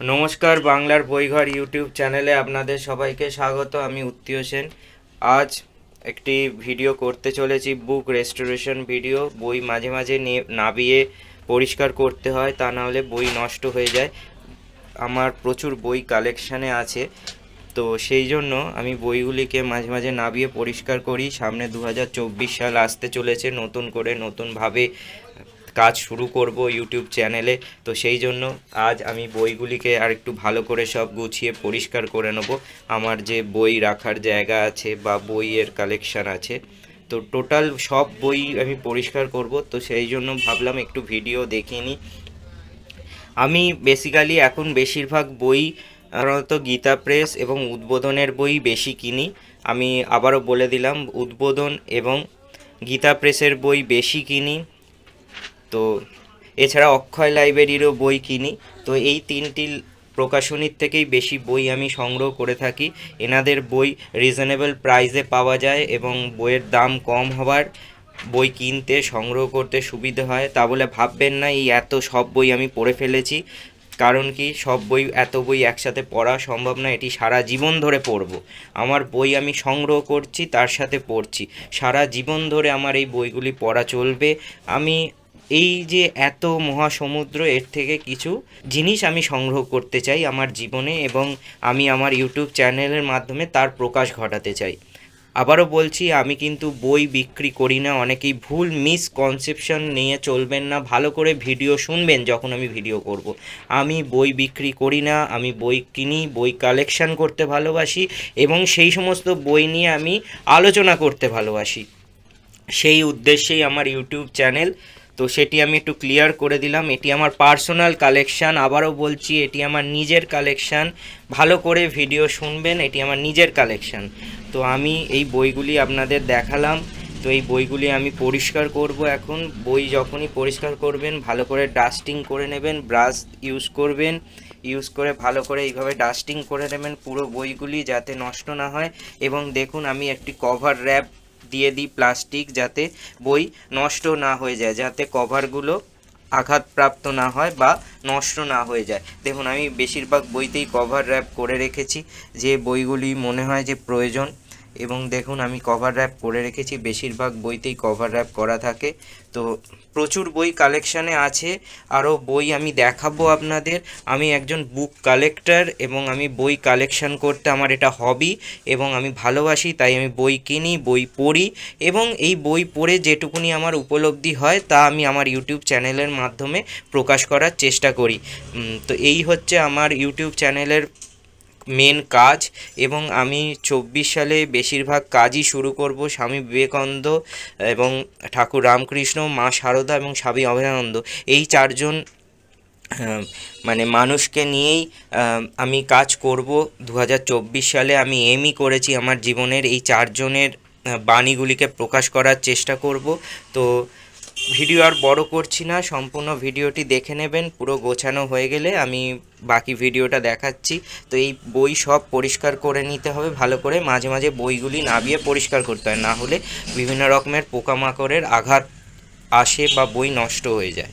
নমস্কার, বাংলার বইঘর ইউটিউব চ্যানেলে আপনাদের সবাইকে স্বাগত। আমি উত্তীয় সেন। আজ একটি ভিডিও করতে চলেছি, বুক রেস্টোরেশন ভিডিও। বই মাঝে মাঝে নাবিয়ে পরিষ্কার করতে হয়, তা না হলে বই নষ্ট হয়ে যায়। আমার প্রচুর বই কালেকশানে আছে, তো সেই জন্য আমি বইগুলিকে মাঝে মাঝে নাবিয়ে পরিষ্কার করি। সামনে দু হাজার চব্বিশ সাল আসতে চলেছে, নতুন করে নতুনভাবে কাজ শুরু করব ইউটিউব চ্যানেলে। তো সেই জন্য আজ আমি বইগুলিকে আর একটু ভালো করে সব গুছিয়ে পরিষ্কার করে নেব। আমার যে বই রাখার জায়গা আছে বা বইয়ের কালেকশান আছে, তো টোটাল সব বই আমি পরিষ্কার করব। তো সেই জন্য ভাবলাম একটু ভিডিও দেখিয়ে নিই। আমি বেসিক্যালি এখন বেশিরভাগ বই, সাধারণত গীতা প্রেস এবং উদ্বোধনের বই বেশি কিনি। আমি আবারও বলে দিলাম, উদ্বোধন এবং গীতা প্রেসের বই বেশি কিনি। তো এছাড়া অক্ষয় লাইব্রেরিরও বই কিনি। তো এই তিনটি প্রকাশনীর থেকেই বেশি বই আমি সংগ্রহ করে থাকি। এনাদের বই রিজনেবল প্রাইসে পাওয়া যায় এবং বইয়ের দাম কম হওয়ার বই কিনতে, সংগ্রহ করতে সুবিধে হয়। তা বলে ভাববেন না, এই এত সব বই আমি পড়ে ফেলেছি। কারণ কি, সব বই, এত বই একসাথে পড়া সম্ভব না, এটি সারা জীবন ধরে পড়ব। আমার বই আমি সংগ্রহ করছি, তার সাথে পড়ছি। সারা জীবন ধরে আমার এই বইগুলি পড়া চলবে। আমি এই যে এত মহাসমুদ্র, এর থেকে কিছু জিনিস আমি সংগ্রহ করতে চাই আমার জীবনে এবং আমি আমার ইউটিউব চ্যানেলের মাধ্যমে তার প্রকাশ ঘটাতে চাই আবারও বলছি, আমি কিন্তু বই বিক্রি করি না, অনেকেই ভুল মিসকনসেপশন নিয়ে চলবেন না, ভালো করে ভিডিও শুনবেন যখন আমি ভিডিও করব। আমি বই বিক্রি করি না, আমি বই কিনি, বই কালেকশন করতে ভালোবাসি এবং সেই সমস্ত বই নিয়ে আমি আলোচনা করতে ভালোবাসি সেই উদ্দেশ্যেই আমার ইউটিউব চ্যানেল তো সেটি আমি একটু ক্লিয়ার করে দিলাম। এটি আমার পার্সোনাল কালেকশান আবারও বলছি, এটি আমার নিজের কালেকশান ভালো করে ভিডিও শুনবেন, এটি আমার নিজের কালেকশান তো আমি এই বইগুলি আপনাদের দেখালাম। তো এই বইগুলি আমি পরিষ্কার করব এখন। বই যখনই পরিষ্কার করবেন, ভালো করে ডাস্টিং করে নেবেন ব্রাশ ইউজ করবেন। ইউজ করে ভালো করে এইভাবে ডাস্টিং করে নেবেন পুরো বইগুলি যাতে নষ্ট না হয়। এবং দেখুন, আমি একটি কভার র্যাপ দিয়ে দিই প্লাস্টিক যাতে বই নষ্ট না হয়ে যায়, যাতে কভারগুলো আঘাতপ্রাপ্ত না হয় বা নষ্ট না হয়ে যায়। দেখুন, আমি বেশিরভাগ বইতেই কভার র্যাপ করে রেখেছি। যে বইগুলি মনে হয় যে প্রয়োজন এবং দেখুন, আমি কভার র্যাপ করে রেখেছি। বেশিরভাগ বইতেই কভার র্যাপ করা থাকে। তো প্রচুর বই কালেকশানে আছে। আরও বই আমি দেখাবো আপনাদের। আমি একজন বুক কালেক্টর এবং আমি বই কালেকশন করতে আমার এটা হবি এবং আমি ভালোবাসি, তাই আমি বই কিনি, বই পড়ি এবং এই বই পড়ে যেটুকুনি আমার উপলব্ধি হয়, তা আমি আমার ইউটিউব চ্যানেলের মাধ্যমে প্রকাশ করার চেষ্টা করি। তো এই হচ্ছে আমার ইউটিউব চ্যানেলের মেন কাজ এবং আমি চব্বিশ সালে বেশিরভাগ কাজই শুরু করব স্বামী বিবেকানন্দ এবং ঠাকুর রামকৃষ্ণ মা শারদা এবং স্বামী অভয়ানন্দ এই চারজন আহ, মানে মানুষকে নিয়েই আমি কাজ করব। দু হাজার চব্বিশ সালে আমি এমই করেছি আমার জীবনের। এই চারজনের বাণীগুলিকে প্রকাশ করার চেষ্টা করব। তো ভিডিও আর বড় করছি না, সম্পূর্ণ ভিডিওটি দেখে নেবেন, পুরো গোছানো হয়ে গেলে আমি বাকি ভিডিওটা দেখাচ্ছি। তো এই বই সব পরিষ্কার করে নিতে হবে, ভালো করে মাঝে মাঝে বইগুলি নাবিয়ে পরিষ্কার করতে হয়, না হলে বিভিন্ন রকমের পোকামাকড়ের আঘাত আসে বা বই নষ্ট হয়ে যায়।